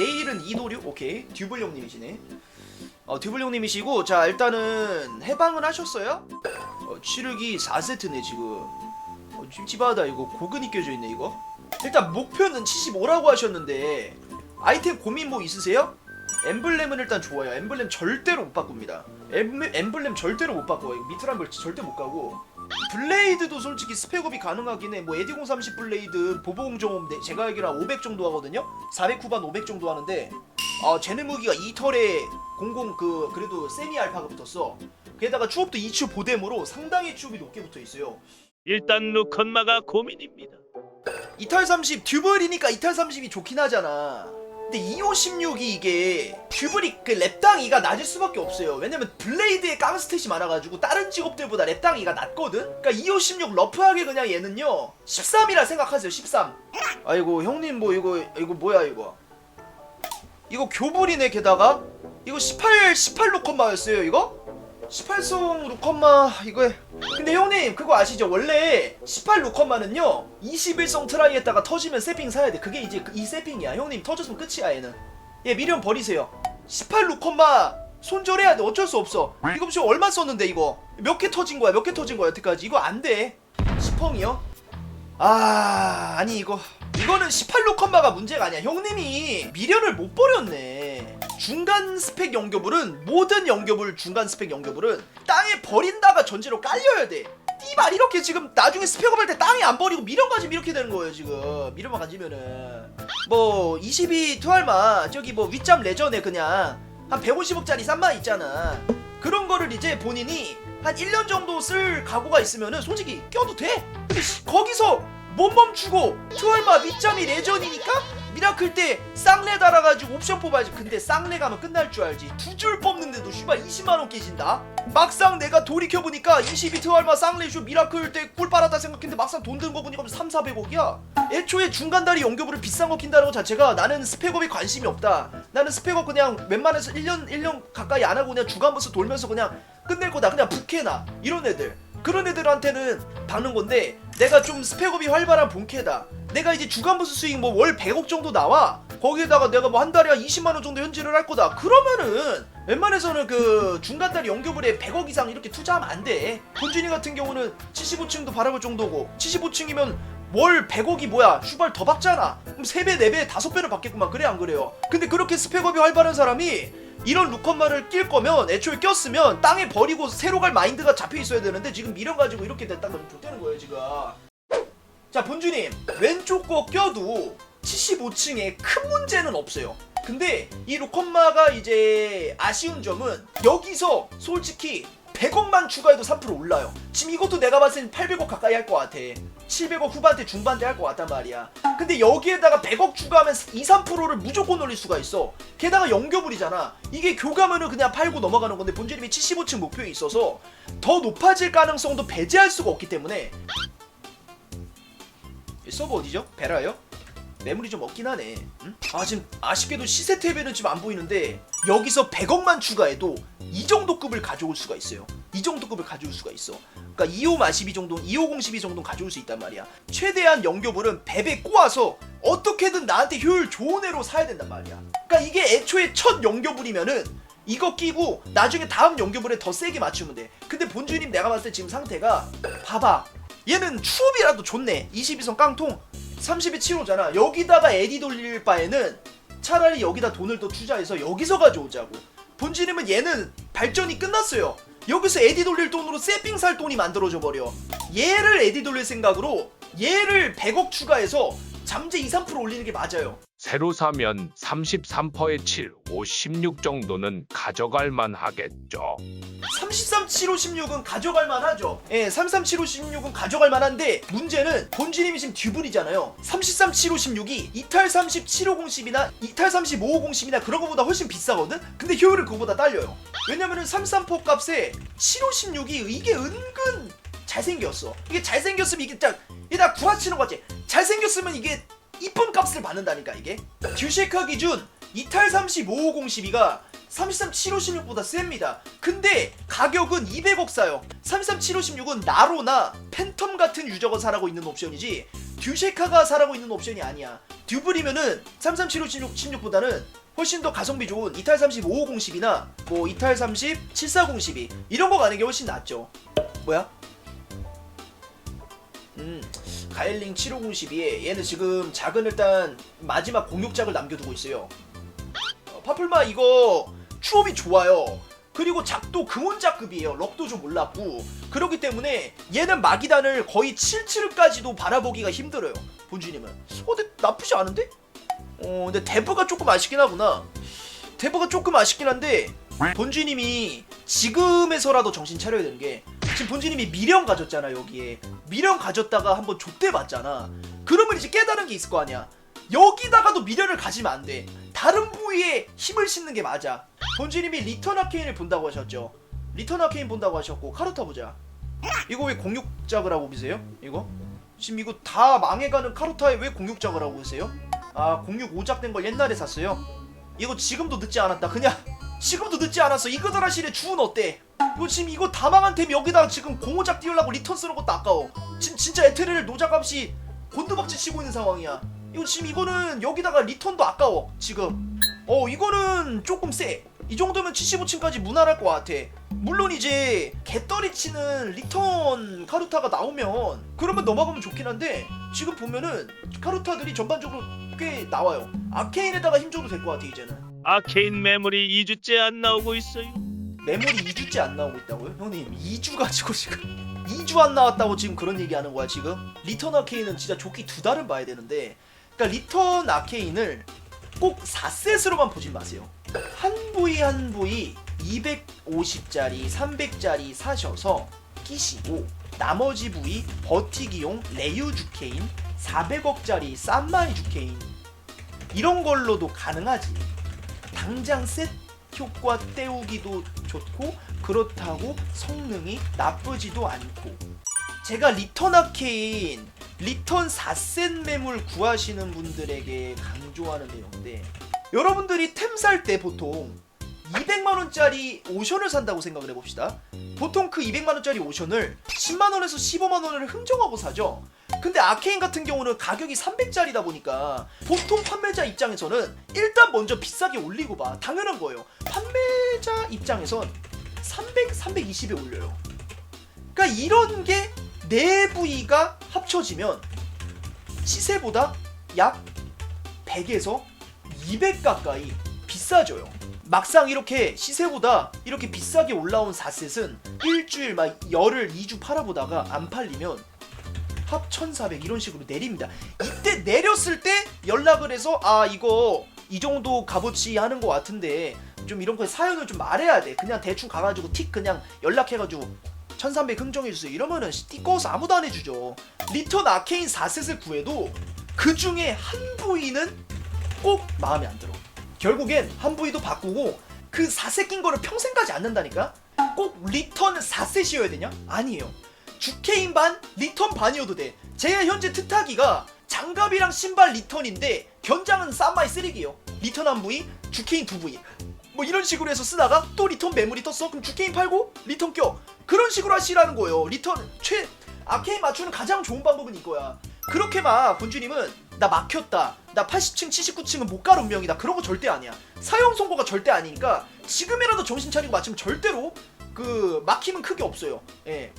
내일은 이도류? 오케이. 듀블 형님이시네. 어 듀블 형님이시고 자 일단은 해방은 하셨어요? 어 치르기 4세트네 지금. 어 찝찝하다 이거. 고근이 껴져 있네 이거. 일단 목표는 75라고 하셨는데 아이템 고민 뭐 있으세요? 엠블렘은 일단 좋아요. 엠블렘 절대로 못 바꿉니다. 엠, 엠블렘 절대로 못 바꿔요 이거 미트란블 절대 못 가고 블레이드도 솔직히 스펙업이 가능하긴 해. 뭐 에디공 30 블레이드, 보보공정업 네, 제가 알기로 한500 정도 하거든요. 400 후반 500 정도 하는데 아 쟤네 무기가 이털에 00 그 그래도 세미 알파가 붙었어. 게다가 추업도 2추 보뎀으로 상당히 추업이 높게 붙어 있어요. 일단 루컨마가 고민입니다. 이탈 30 듀블이니까 이탈 30이 좋긴 하잖아. 근데 2516이 이게 듀블이 그 랩당이가 낮을 수밖에 없어요. 왜냐면 블레이드에 깡 스탯이 많아가지고 다른 직업들보다 랩당이가 낮거든. 그러니까 2516 러프하게 그냥 얘는요 13이라 생각하세요. 13. 아이고 형님 뭐 이거 이거 뭐야 이거? 이거 교불이네 게다가 이거 18 18 루컨마였어요 이거? 18성 루컨마 이거 근데 형님 그거 아시죠? 원래 18 루컨마는요 21성 트라이 했다가 터지면 세핑 사야 돼. 그게 이제 그- 이 세핑이야. 형님 터졌으면 끝이야 얘는. 얘 미련 버리세요. 18 루컨마 손절해야 돼. 어쩔 수 없어. 이거 지금 얼마 썼는데 이거? 몇 개 터진 거야? 몇 개 터진 거야 여태까지? 이거 안돼. 10펑이요? 아 아니 이거. 이거는 18 루컨마가 문제가 아니야. 형님이 미련을 못 버렸네 중간 스펙 연결불은 모든 연결불 중간 스펙 연결불은 땅에 버린다가 전제로 깔려야 돼. 띠발 이렇게 지금 나중에 스펙업 할 때 땅에 안 버리고 미련 가지면 이렇게 되는 거예요 지금. 미련만 가지면은. 뭐 22 투알마 저기 뭐 윗잠 레전에 그냥 한 150억짜리 싼마 있잖아. 그런 거를 이제 본인이 한 1년 정도 쓸 각오가 있으면은 솔직히 껴도 돼? 거기서 못 멈추고 투얼마 밑잠이 레전이니까 미라클 때 쌍레 달아가지고 옵션 뽑아야지. 근데 쌍레 가면 끝날 줄 알지. 두 줄 뽑는데도 슈발 20만원 깨진다? 막상 내가 돌이켜보니까 22 투얼마 쌍레 슈 미라클 때 꿀 빨았다 생각했는데 막상 돈 든 거 보니까 3, 400억이야? 애초에 중간다리 연결부를 비싼 거 킨다는 것 자체가 나는 스펙업에 관심이 없다. 나는 스펙업 그냥 웬만해서 1년 1년 가까이 안 하고 그냥 주간버스 돌면서 그냥 끝낼 거다. 그냥 부캐나. 이런 애들 그런 애들한테는 박는 건데 내가 좀 스펙업이 활발한 본캐다. 내가 이제 주간버스 수익 뭐 월 100억 정도 나와. 거기에다가 내가 뭐 한 달에 한 20만 원 정도 현질을 할 거다. 그러면은 웬만해서는 그 중간다리 연결불에 100억 이상 이렇게 투자하면 안돼. 본준이 같은 경우는 75층도 바라볼 정도고 75층이면 월 100억이 뭐야? 슈발 더 받잖아. 그럼 3배 4배 5배를 받겠구만. 그래 안 그래요? 근데 그렇게 스펙업이 활발한 사람이 이런 루컨마를 낄 거면 애초에 꼈으면 땅에 버리고 새로 갈 마인드가 잡혀 있어야 되는데 지금 미련 가지고 이렇게 됐다 그러면 좋다는 거예요 지금 자 본주님. 왼쪽 거 껴도 75층에 큰 문제는 없어요. 근데 이 루컨마가 이제 아쉬운 점은 여기서 솔직히 100억만 추가해도 3% 올라요. 지금 이것도 내가 봤을 땐 800억 가까이 할 것 같아. 700억 후반대 중반대 할 것 같단 말이야. 근데 여기에다가 100억 추가하면 2, 3%를 무조건 올릴 수가 있어. 게다가 연결불이잖아. 이게 교가면은 그냥 팔고 넘어가는 건데 본주님이 75층 목표에 있어서 더 높아질 가능성도 배제할 수가 없기 때문에. 이 서버 어디죠? 베라요? 매물이 좀 없긴 하네. 응? 아 지금 아쉽게도 시세 탭에는 지금 안 보이는데 여기서 100억만 추가해도 이 정도 급을 가져올 수가 있어요. 이 정도 급을 가져올 수가 있어. 그러니까 25 12 정도, 25 12 정도 가져올 수 있단 말이야. 최대한 연결불은 배 꼬아서 어떻게든 나한테 효율 좋은 애로 사야 된단 말이야. 그러니까 이게 애초에 첫 연결불이면은 이거 끼고 나중에 다음 연결불에 더 세게 맞추면 돼. 근데 본주님 내가 봤을 때 지금 상태가 봐봐. 얘는 추업이라도 좋네. 22선 깡통 30이 7호잖아. 여기다가 에디 돌릴 바에는 차라리 여기다 돈을 더 투자해서 여기서 가져오자고. 본질이면 얘는 발전이 끝났어요. 여기서 에디 돌릴 돈으로 세핑 살 돈이 만들어져 버려. 얘를 에디 돌릴 생각으로 얘를 100억 추가해서 잠재 2, 3% 올리는 게 맞아요. 새로 사면 33%에 7, 5, 16 정도는 가져갈 만하겠죠. 33, 7, 5, 16은 가져갈 만하죠. 예, 33, 7, 5, 16은 가져갈 만한데 문제는 본진님이 지금 듀블이잖아요. 33, 7, 5, 16이 이탈 30, 7, 5, 0, 10이나 이탈 30, 5, 5, 0, 10이나 그런 거보다 훨씬 비싸거든? 근데 효율은 그거보다 딸려요. 왜냐면은 33포 값에 7, 5, 16이 이게 은근 잘생겼어. 이게 잘생겼으면 이게 딱 이게 다 구라치는 거지. 잘생겼으면 이게 이쁜 값을 받는다니까 이게. 듀쉐카 기준 이탈 30, 5, 5, 0, 12가 33 7 5 16보다 셉니다. 근데 가격은 200억 싸요. 33 7 5 16은 나로나 팬텀 같은 유저가 사라고 있는 옵션이지 듀쉐카가 사라고 있는 옵션이 아니야. 듀블이면은 3375 16보다는 훨씬 더 가성비 좋은 이탈 30 5510이나 뭐 이탈 30 7402 이런 거 가는 게 훨씬 낫죠. 뭐야? 음, 가일링 7502에 얘는 지금 작은 일단 마지막 공격작을 남겨두고 있어요. 어, 파플마 이거 추업이 좋아요. 그리고 작도 금혼작급이에요. 럭도 좀 올랐고 그렇기 때문에 얘는 마기단을 거의 77까지도 바라보기가 힘들어요. 본주님은. 어, 근데 나쁘지 않은데? 어, 근데 데브가 조금 아쉽긴 하구나. 데브가 조금 아쉽긴 한데 본주님이 지금에서라도 정신 차려야 되는 게 지금 본주님이 미련 가졌잖아 여기에 미련 가졌다가 한번 족대 봤잖아 그러면 이제 깨달은 게 있을 거 아니야 여기다가도 미련을 가지면 안돼 다른 부위에 힘을 싣는 게 맞아 본주님이 리턴 아케인을 본다고 하셨죠 리턴 아케인 본다고 하셨고 카르타 보자 이거 왜 공육작을 하고 계세요? 이거? 지금 이거 다 망해가는 카르타에 왜 공육작을 하고 계세요? 아 공육 오작 된 걸 옛날에 샀어요? 이거 지금도 늦지 않았다 그냥 지금도 늦지 않았어 이거더라 실의 주은 어때? 이거 지금 이거 다 망한 템 여기다가 지금 공호작 띄우려고 리턴 쓰는 것도 아까워. 지금 진짜 에테르를 노작값이 곤두박질 치고 있는 상황이야. 이거 지금 이거는 여기다가 리턴도 아까워 지금. 어 이거는 조금 세 이 정도면 75층까지 무난할 것 같아. 물론 이제 개떨이 치는 리턴 카루타가 나오면 그러면 넘어가면 좋긴 한데 지금 보면은 카루타들이 전반적으로 꽤 나와요. 아케인에다가 힘줘도 될 것 같아 이제는. 아케인 매물이 2주째 안 나오고 있어요. 메모리 2주째 안 나오고 있다고요? 형님 2주 가지고 지금 2주 안 나왔다고 지금 그런 얘기 하는 거야 지금? 리턴 아케인은 진짜 좋기 두 달은 봐야 되는데 그러니까 리턴 아케인을 꼭 4셋으로만 보진 마세요 한 부위 한 부위 250짜리 300짜리 사셔서 끼시고 나머지 부위 버티기용 레유 주케인 400억짜리 쌈마이 주케인 이런 걸로도 가능하지 당장 셋 효과 때우기도 좋고 그렇다고 성능이 나쁘지도 않고. 제가 리턴 아케인 리턴 4센 매물 구하시는 분들에게 강조하는 내용인데 여러분들이 템 살 때 보통 200만원짜리 오션을 산다고 생각을 해봅시다. 보통 그 200만원짜리 오션을 10만원에서 15만원을 흥정하고 사죠 근데 아케인 같은 경우는 가격이 300짜리다 보니까 보통 판매자 입장에서는 일단 먼저 비싸게 올리고 봐. 당연한 거예요. 판매자 입장에선 300, 320에 올려요. 그러니까 이런 게 네 부위가 합쳐지면 시세보다 약 100에서 200 가까이 비싸져요. 막상 이렇게 시세보다 이렇게 비싸게 올라온 4셋은 일주일 막 열흘 2주 팔아보다가 안 팔리면 합1400 이런 식으로 내립니다. 이때 내렸을 때 연락을 해서 아 이거 이 정도 값어치 하는 것 같은데 좀 이런 거에 사연을 좀 말해야 돼. 그냥 대충 가가지고 틱 그냥 연락해가지고 1300 흥정해주세요. 이러면은 띠꺼워서 아무도 안 해주죠. 리턴 아케인 4셋을 구해도 그 중에 한 부위는 꼭 마음에 안 들어. 결국엔 한 부위도 바꾸고 그 4셋 낀 거를 평생까지 안 는다니까? 꼭 리턴 4셋이어야 되냐? 아니에요. 주케인 반, 리턴 반이어도 돼. 제 현재 트타기가 장갑이랑 신발 리턴인데 견장은 쌈마이 쓰레기예요. 리턴 한 부위, 주케인 두 부위. 뭐 이런 식으로 해서 쓰다가 또 리턴 매물이 떴어. 그럼 주케인 팔고 리턴 껴. 그런 식으로 하시라는 거예요. 리턴 최 아케인 맞추는 가장 좋은 방법은 이거야. 그렇게 막 본주님은 나 막혔다. 나 80층, 79층은 못 갈 운명이다. 그런 거 절대 아니야. 사형 선고가 절대 아니니까 지금이라도 정신 차리고 맞추면 절대로 그 막힘은 크게 없어요. 예.